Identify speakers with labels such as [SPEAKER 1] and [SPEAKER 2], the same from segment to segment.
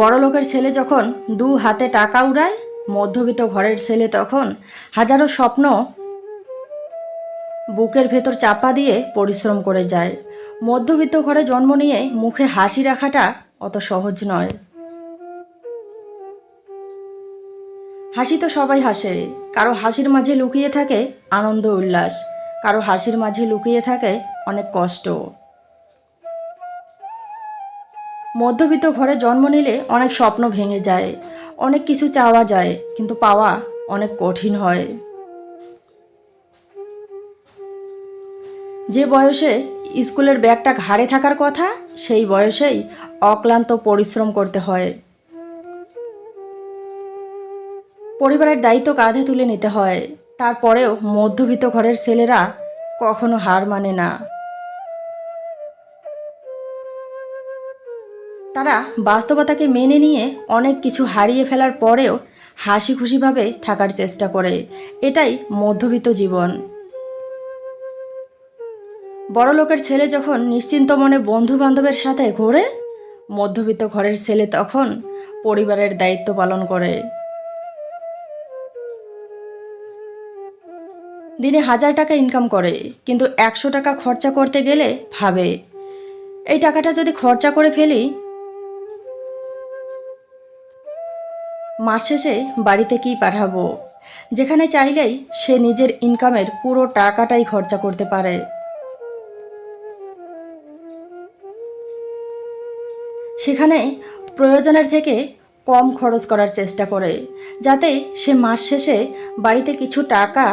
[SPEAKER 1] বড় লোকের ছেলে যখন দু হাতে টাকা উড়ায়, মধ্যবিত্ত ঘরের ছেলে তখন হাজারো স্বপ্ন বুকের ভেতর চাপা দিয়ে পরিশ্রম করে যায়। মধ্যবিত্ত ঘরে জন্ম নিয়ে মুখে হাসি রাখাটা অত সহজ নয়। হাসি তো সবাই হাসে। কারও হাসির মাঝে লুকিয়ে থাকে আনন্দ উল্লাস, কারও হাসির মাঝে লুকিয়ে থাকে অনেক কষ্ট। মধ্যবিত্ত ঘরে জন্ম নিলে অনেক স্বপ্ন ভেঙে যায়, অনেক কিছু চাওয়া যায়, কিন্তু পাওয়া অনেক কঠিন হয়। যে বয়সে স্কুলের ব্যাগটা ঘাড়ে থাকার কথা, সেই বয়সেই অক্লান্ত পরিশ্রম করতে হয়। পরিবারের দায়িত্ব কাঁধে তুলে নিতে হয়, তারপরেও মধ্যবিত্ত ঘরের ছেলেরা কখনো হার মানে না। তারা বাস্তবতাকে মেনে নিয়ে অনেক কিছু হারিয়ে ফেলার পরেও হাসি খুশিভাবে থাকার চেষ্টা করে। এটাই মধ্যবিত্ত জীবন। বড় লোকের ছেলে যখন নিশ্চিন্ত মনে বন্ধু বান্ধবের সাথে ঘোরে, মধ্যবিত্ত ঘরের ছেলে তখন পরিবারের দায়িত্ব পালন করে। দিনে হাজার টাকা ইনকাম করে, কিন্তু একশো টাকা খরচা করতে গেলে ভাবে। এই টাকাটা যদি খরচা করে ফেলি মাস শেষে বাড়িতে কি পাঠাবো। যেখানে চাইলেই সে নিজের ইনকামের পুরো টাকাটাই খরচা করতে পারে। সেখানে প্রয়োজনের থেকে কম খরচ করার চেষ্টা করে, যাতে সে মাস শেষে বাড়িতে কিছু টাকা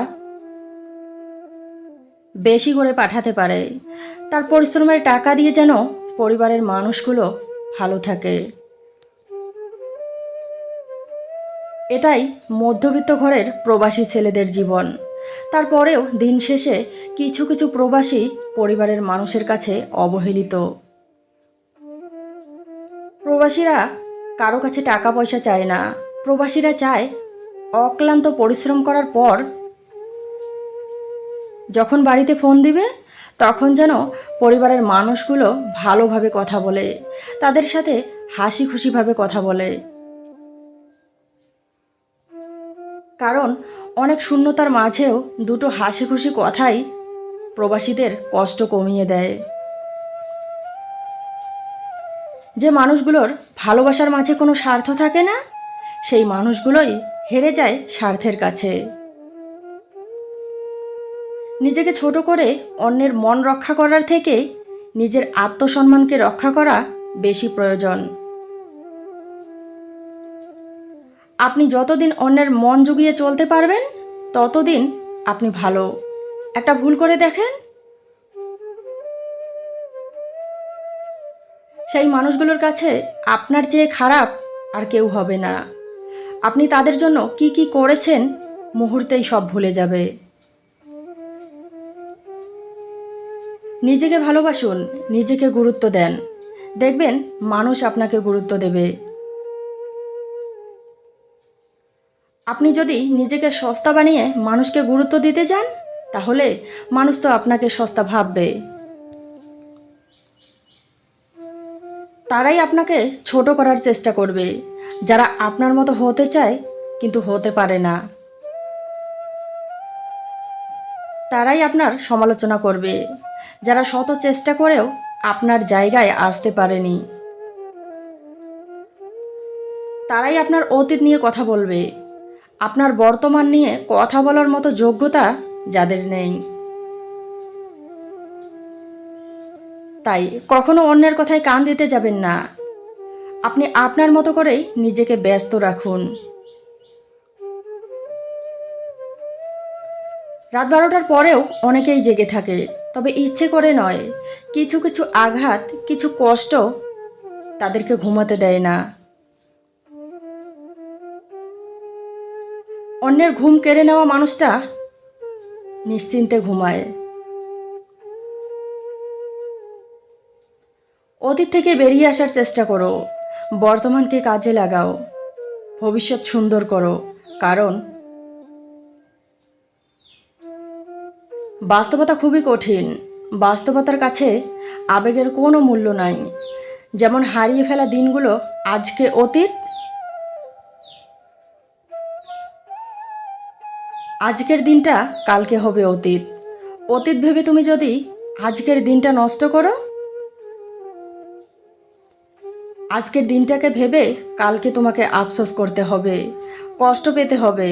[SPEAKER 1] বেশি করে পাঠাতে পারে। তার পরিশ্রমের টাকা দিয়ে যেন পরিবারের মানুষগুলো ভালো থাকে। এটাই মধ্যবিত্ত ঘরের প্রবাসী ছেলেদের জীবন। তারপরেও দিন শেষে কিছু কিছু প্রবাসী পরিবারের মানুষের কাছে অবহেলিত। প্রবাসীরা কারও কাছে টাকা পয়সা চায় না। প্রবাসীরা চায় অক্লান্ত পরিশ্রম করার পর যখন বাড়িতে ফোন দিবে, তখন যেন পরিবারের মানুষগুলো ভালোভাবে কথা বলে, তাদের সাথে হাসি খুশিভাবে কথা বলে। কারণ অনেক শূন্যতার মাঝেও দুটো হাসি খুশি কথাই প্রবাসীদের কষ্ট কমিয়ে দেয়। যে মানুষগুলোর ভালোবাসার মাঝে কোনো স্বার্থ থাকে না, সেই মানুষগুলোই হেরে যায় স্বার্থের কাছে। নিজেকে ছোট করে অন্যের মন রক্ষা করার থেকে নিজের আত্মসম্মানকে রক্ষা করা বেশি প্রয়োজন। আপনি যতদিন অন্যের মন জুগিয়ে চলতে পারবেন, ততদিন আপনি ভালো। একটা ভুল করে দেখেন। সেই মানুষগুলোর কাছে আপনার চেয়ে খারাপ আর কেউ হবে না। আপনি তাদের জন্য কি কি করেছেন, মুহূর্তেই সব ভুলে যাবে। নিজেকে ভালোবাসুন, নিজেকে গুরুত্ব দেন। দেখবেন মানুষ আপনাকে গুরুত্ব দেবে। আপনি যদি নিজেকে সস্তা বানিয়ে মানুষকে গুরুত্ব দিতে যান, তাহলে মানুষ তো আপনাকে সস্তা ভাববে। তারাই আপনাকে ছোট করার চেষ্টা করবে। যারা আপনার মতো হতে চায়, কিন্তু হতে পারে না। তারাই আপনার সমালোচনা করবে। যারা শত চেষ্টা করেও আপনার জায়গায় আসতে পারেনি। তারাই আপনার অতীত নিয়ে কথা বলবে। আপনার বর্তমান নিয়ে কথা বলার মতো যোগ্যতা যাদের নেই। তাই কখনো অন্যের কথায় কান দিতে যাবেন না। আপনি আপনার মতো করেই নিজেকে ব্যস্ত রাখুন। রাত বারোটার পরেও অনেকেই জেগে থাকে, তবে ইচ্ছে করে নয়। কিছু কিছু আঘাত, কিছু কষ্ট তাদেরকে ঘুমাতে দেয় না। অন্যের ঘুম কেড়ে নেওয়া মানুষটা নিশ্চিন্তে ঘুমায়। অতীত থেকে বেরিয়ে আসার চেষ্টা করো, বর্তমানকে কাজে লাগাও, ভবিষ্যৎ সুন্দর করো, কারণ বাস্তবতা খুবই কঠিন। বাস্তবতার কাছে আবেগের কোনো মূল্য নাই। যেমন হারিয়ে ফেলা দিনগুলো আজকে অতীত আজকের দিনটা কালকে হবে অতীত। অতীত ভেবে তুমি যদি আজকের দিনটা নষ্ট করো, আজকের দিনটাকে ভেবে কালকে তোমাকে আফসোস করতে হবে, কষ্ট পেতে হবে।